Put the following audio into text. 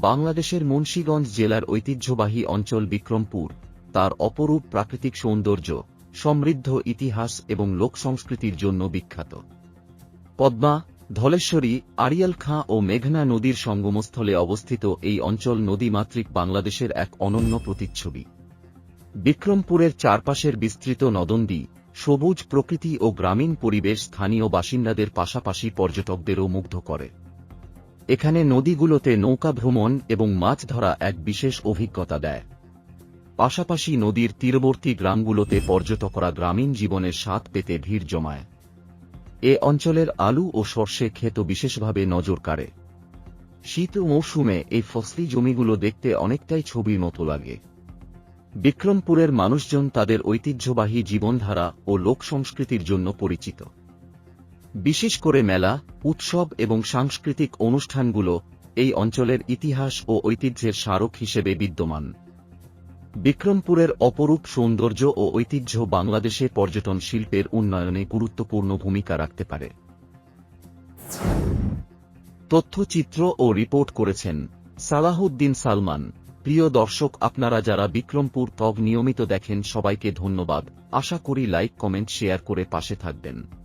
বাংলাদেশের মুন্সীগঞ্জ জেলার ঐতিহ্যবাহী অঞ্চল বিক্রমপুর, তার অপরূপ প্রাকৃতিক সৌন্দর্য, সমৃদ্ধ ইতিহাস এবং লোকসংস্কৃতির জন্য বিখ্যাত। পদ্মা, ধলেশ্বরী, আড়িয়াল খাঁ ও মেঘনা নদীর সঙ্গমস্থলে অবস্থিত এই অঞ্চল নদীমাতৃক বাংলাদেশের এক অনন্য প্রতিচ্ছবি। বিক্রমপুরের চারপাশের বিস্তৃত নদন্দী, সবুজ প্রকৃতি ও গ্রামীণ পরিবেশ স্থানীয় বাসিন্দাদের পাশাপাশি পর্যটকদেরও মুগ্ধ করে। এখানে নদীগুলোতে নৌকা ভ্রমণ এবং মাছ ধরা এক বিশেষ অভিজ্ঞতা দেয়। পাশাপাশি নদীর তীরবর্তী গ্রামগুলোতে পর্যটকরা গ্রামীণ জীবনের স্বাদ পেতে ভিড় জমায়। এ অঞ্চলের আলু ও সর্ষে ক্ষেত বিশেষভাবে নজর কাড়ে। শীত মৌসুমে এই ফসলি জমিগুলো দেখতে অনেকটাই ছবির মতো লাগে। বিক্রমপুরের মানুষজন তাদের ঐতিহ্যবাহী জীবনধারা ও লোক সংস্কৃতির জন্য পরিচিত। বিশেষ করে মেলা, উৎসব এবং সাংস্কৃতিক অনুষ্ঠানগুলো এই অঞ্চলের ইতিহাস ও ঐতিহ্যের স্মারক হিসেবে বিদ্যমান। বিক্রমপুরের অপরূপ সৌন্দর্য ও ঐতিহ্য বাংলাদেশে পর্যটন শিল্পের উন্নয়নে গুরুত্বপূর্ণ ভূমিকা রাখতে পারে। তথ্যচিত্র ও রিপোর্ট করেছেন সালাহুদ্দিন সালমান। প্রিয় দর্শক, আপনারা যারা বিক্রমপুর তগ নিয়মিত দেখেন, সবাইকে ধন্যবাদ। আশা করি লাইক, কমেন্ট, শেয়ার করে পাশে থাকবেন।